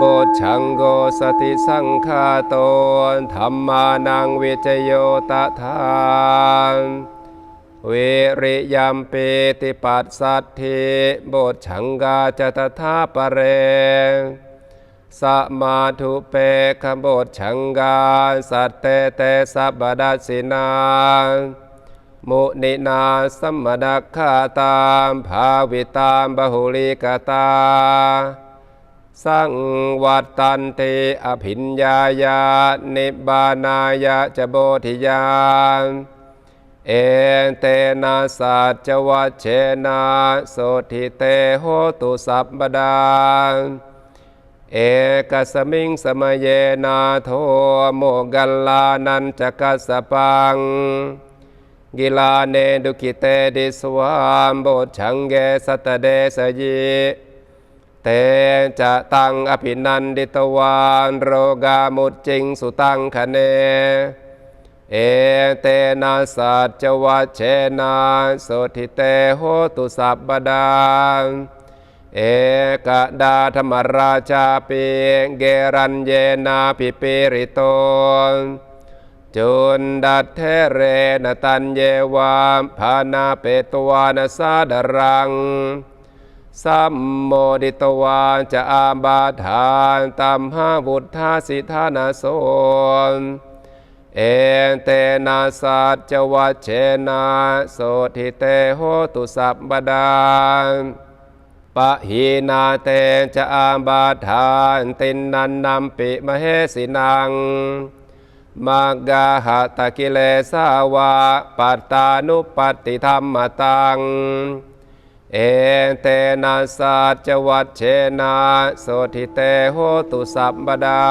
โบชังโกสติสังฆาโตธรรมานังวิจโยตถานเวริยัมเปติปัสสัทธิโบชังกาจตถาปะเรสมาธุเปขบทชังกาสัตเตเตสัพดัสสินามุนินาสัมมดักขาตามภาวิตามบหุลิกตา สังวัตตันติอภิญญายานิบานายะจโบธิยานเอเตนะสัจวัชเชนะโสทิเตโหตุสัพบดาเอกสมิงสมเยนาโทโมกัลลานันจกัสปัง กิลาเนดุกิเตดิสวามโบชังเกสัตเดสยิ เตจะตังอภินันดิตวานโรกามุจจิงสุตังคะเน เอเตนะสัจวัชเชนะโสทิเตโหตุสัพบดาเอกดาธรรมราชาปิเกรัญเยนาปิปิริโตจุนดัตเทเรนตันเยวามพานาเปตวานสาดรัง สัมโมดิตวานจะอาบาทานตัมหาบุตธาสิธานาโสนเอเตนะสัจวัชเชนะโสทิเตโหตุสัพบดาปะหีนาเตจะอาบาทานตินนันนำปิมเหสินังมากาหะตะกิเลสาวะปัตตานุปตติธรรมตัง เอเตนะสัจวัตเชนะโสติเตโหตุสัพบดา